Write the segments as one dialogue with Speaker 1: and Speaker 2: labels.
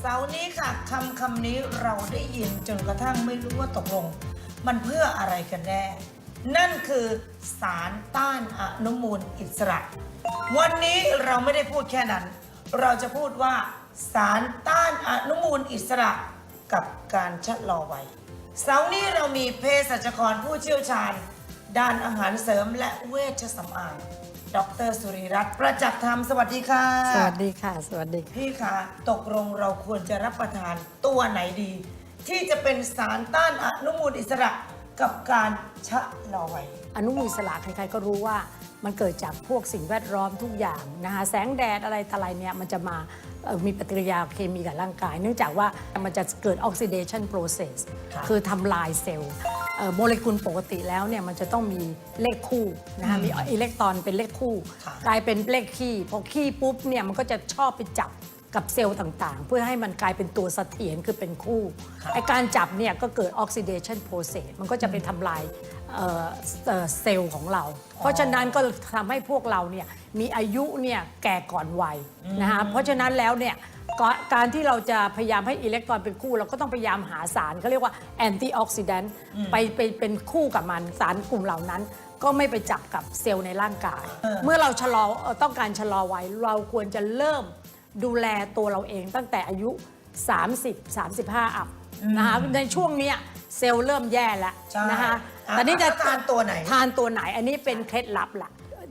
Speaker 1: เสาร์นี้ค่ะคำคำนี้เราได้ยินจนกระทั่งไม่รู้ว่าตกลง มันเพื่ออะไรกันแน่ นั่นคือสารต้านอนุมูลอิสระ วันนี้เราไม่ได้พูดแค่นั้น เราจะพูดว่า สารต้านอนุมูลอิสระกับการชะลอวัยเสาร์นี้เรามีเภสัชกรผู้เชี่ยวชาญ ด้านอาหารเสริมและเวชสำอาง ดรสุริรัตน์ประจักษ์ธรรมสวัสดีค่ะ
Speaker 2: สวัสดีค่ะ สวัสดีค่ะ
Speaker 1: พี่คะตกลงเราควรจะรับประทานตัวไหนดี ที่จะเป็นสารต้านอนุมูลอิสระกับการชะลอวัย
Speaker 2: อนุมูลอิสระใครๆก็รู้ว่ามันเกิดจากพวกสิ่งแวดล้อมทุกอย่างนะคะแสงแดดอะไรต่ออะไรเนี่ยมันจะมาเอ่อมีปฏิกิริยาเคมีกับร่างกาย เนื่องจากว่ามันจะเกิด oxidation process
Speaker 1: ค่ะ
Speaker 2: คือทำลายเซลล์เอ่อ โมเลกุลปกติแล้วเนี่ยมันจะต้องมีเลขคู่นะคะมีอิเล็กตรอนเป็นเลขคู่
Speaker 1: ค่ะ
Speaker 2: กลายเป็นเลขคี่พอคี่ปุ๊บเนี่ยมันก็จะชอบไปจับกับเซลล์ต่างๆ เพื่อให้มันกลายเป็นตัวเสถียรคือเป็นคู่
Speaker 1: ค่ะ
Speaker 2: ไอการจับเนี่ยก็เกิด oxidation process มันก็จะไปทำลายเอ่อเอ่อเซลล์ของเรา เพราะฉะนั้นก็ทำให้พวกเราเนี่ยมีอายุเนี่ยแก่ก่อนวัยนะคะเพราะฉะนั้นแล้วเนี่ย ก็การที่เราจะพยายามให้อิเล็กตรอนเป็นคู่ เราก็ต้องพยายามหาสารเขาเรียกว่าแอนตี้ออกซิแดนต์ไปไปเป็นคู่กับมันสารกลุ่มเหล่านั้น ก็ไม่ไปจับกับเซลล์ในร่างกาย
Speaker 1: เออ
Speaker 2: เมื่อเราชะลอเอ่อต้องการชะลอวัยเราควรจะเริ่มดูแลตัวเราเองตั้งแต่อายุ 30 35 อัพนะคะในช่วงเนี้ยเซลล์เริ่มแย่แล้ว
Speaker 1: ใช่
Speaker 2: นะคะ
Speaker 1: อะ
Speaker 2: ตอนนี้จะ
Speaker 1: แล้วทานตัวไหน
Speaker 2: ทานตัวไหนอันนี้เป็นเคล็ดลับละ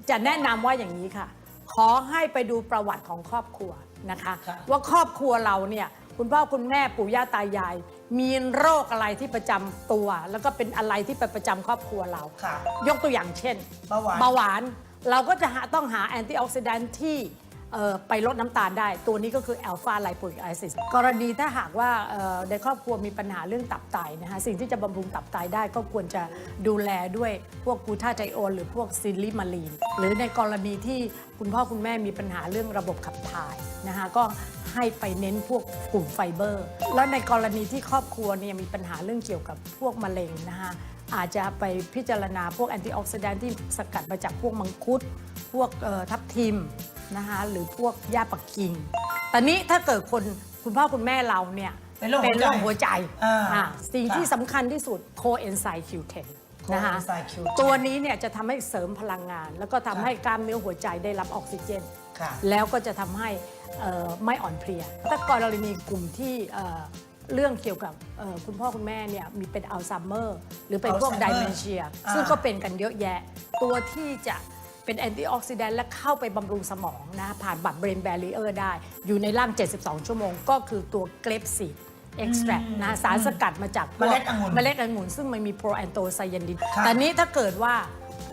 Speaker 2: จะแนะนำว่าอย่างนี้ค่ะ ขอให้ไปดูประวัติของครอบครัว นะคะ
Speaker 1: ค่ะ
Speaker 2: ว่าครอบครัวเราเนี่ยคุณพ่อคุณแม่ปู่ย่าตายาย มีโรคอะไรที่ประจำตัว แล้วก็เป็นอะไรที่ไปประจำครอบครัวเรา
Speaker 1: ค่ะ
Speaker 2: ยกตัวอย่างเช่น
Speaker 1: เบาหวาน
Speaker 2: เบาหวาน เราก็จะหาต้องหาแอนตี้ออกซิแดนท์ที่เอ่อ ไปลดน้ำตาลได้ ตัวนี้ก็คือแอลฟาไลโปอิกไอซิสกรณีถ้าหากว่าในครอบครัวมีปัญหาเรื่องตับไตนะคะสิ่งที่จะบำรุงตับไตได้ก็ควรจะดูแลด้วยพวกกูทาไทโอน หรือพวกซิลิมาลีน หรือในกรณีที่คุณพ่อคุณแม่มีปัญหาเรื่องระบบขับถ่ายนะคะก็ให้ไปเน้นพวกกลุ่มไฟเบอร์ แล้วในกรณีที่ครอบครัวเนี่ยมีปัญหาเรื่องเกี่ยวกับพวกมะเร็งนะคะอาจจะไปพิจารณาพวกแอนตี้ออกซิแดนท์ที่สกัดมาจากพวกมังคุด วกเอ่อทับทิมนะคะหรือพวกหญ้าปักกิ่งตอนนี้ถ้าเกิดคนคุณพ่อคุณแม่เราเนี่ย
Speaker 1: เป็นโรคหัวใจ
Speaker 2: โรคหัวใจ
Speaker 1: อ่า
Speaker 2: อ่าสิ่ง
Speaker 1: ค่ะ
Speaker 2: ที่สำคัญที่สุดโคเอนไซม์ Q10 นะคะ
Speaker 1: Coenzyme Q10
Speaker 2: ตัวนี้เนี่ยจะทำให้เสริมพลังงาน แล้วก็ทำให้กล้ามเนื้อหัวใจได้รับออกซิเจน
Speaker 1: ค่ะ
Speaker 2: แล้วก็จะทำให้เอ่อไม่อ่อนเพลีย ถ้ากรณีกลุ่มที่เอ่อเรื่องเกี่ยวกับเอ่อคุณพ่อคุณแม่เนี่ยมีเป็นอัลไซเมอร์ หรือเป็นพวก
Speaker 1: Alzheimer
Speaker 2: ไดเมนเชีย
Speaker 1: อ่า
Speaker 2: ซึ่งก็เป็นกันเยอะแยะ ตัวที่จะ เป็นแอนตี้ออกซิแดนต์และเข้าไปบำรุงสมองนะผ่านบัตรเบรนแบรีเออร์ได้ อยู่ในร่าง 72 ชั่วโมง ก็คือตัวเกรปซีดเอ็กซ์แทรนะสารสกัดมาจากพวก
Speaker 1: เมล็ดองุ่น
Speaker 2: เมล็ดองุ่นซึ่งมันมีโปรแอนโตไซยานิน
Speaker 1: ค่ะ
Speaker 2: แต่นี้ถ้าเกิดว่า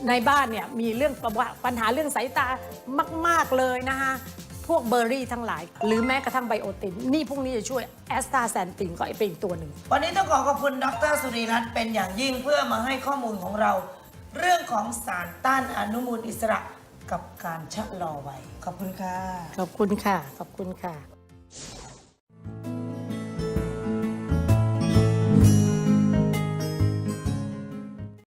Speaker 2: ในบ้านเนี่ยมีเรื่องประวัติปัญหาเรื่องสายตามาก ๆ เลยนะคะพวกเบอร์รี่ทั้งหลาย หรือแม้กระทั่งไบโอติน นี่พวกนี้จะช่วยแอสตาแซนตินก็เป็นอีกตัวหนึ่ง
Speaker 1: วันนี้ต้องขอขอบคุณดรสุริรัตน์เป็นอย่างยิ่งเพื่อมาให้ข้อมูลของเรา เรื่องของสารต้านอนุมูลอิสระกับการชะลอวัยขอบคุณค่ะ
Speaker 2: ขอบคุณค่ะ ขอบคุณค่ะ